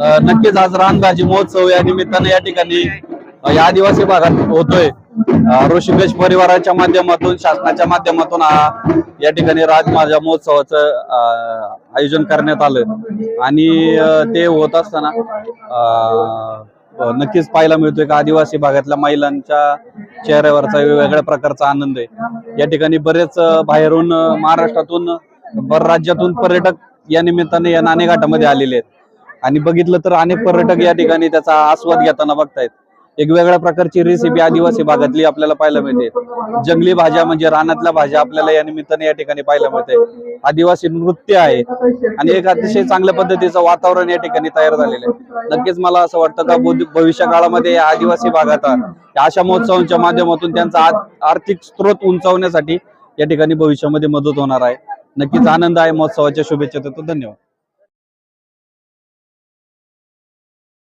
नक्कीच आज रानभाजी महोत्सव या निमित्ताने या ठिकाणी या आदिवासी भागात होतोय. ऋषिकेश परिवाराच्या माध्यमातून शासनाच्या माध्यमातून हा या ठिकाणी राजमाजा महोत्सवाचं अ, आयोजन करण्यात आलं आणि ते होत असताना हो, नक्कीच पाहायला मिळतोय का आदिवासी भागातल्या महिलांच्या चेहऱ्यावरचा वेगवेगळ्या प्रकारचा आनंद आहे. या ठिकाणी बरेच बाहेरून महाराष्ट्रातून बर राज्यातून पर्यटक या निमित्ताने या नाणेघाटामध्ये आलेले आहेत. आणि बघितलं तर अनेक पर्यटक या ठिकाणी त्याचा आस्वाद घेताना बघतायत. एक वेगळ्या प्रकारची रेसिपी आदिवासी भागातली आपल्याला पाहायला मिळते. जंगली भाज्या म्हणजे रानातल्या भाज्या आपल्याला या निमित्ताने या ठिकाणी पाहायला मिळते. आदिवासी नृत्य आहे. आणि एक अतिशय चांगल्या पद्धतीचं वातावरण या ठिकाणी तयार झालेलं आहे. नक्कीच मला असं वाटतं का भविष्य- काळामध्ये या आदिवासी भागात या अशा महोत्सवांच्या माध्यमातून त्यांचा आर्थिक स्रोत उंचावण्यासाठी या ठिकाणी भविष्यामध्ये मदत होणार आहे. नक्कीच आनंद आहे महोत्सवाच्या शुभेच्छा देतो. धन्यवाद.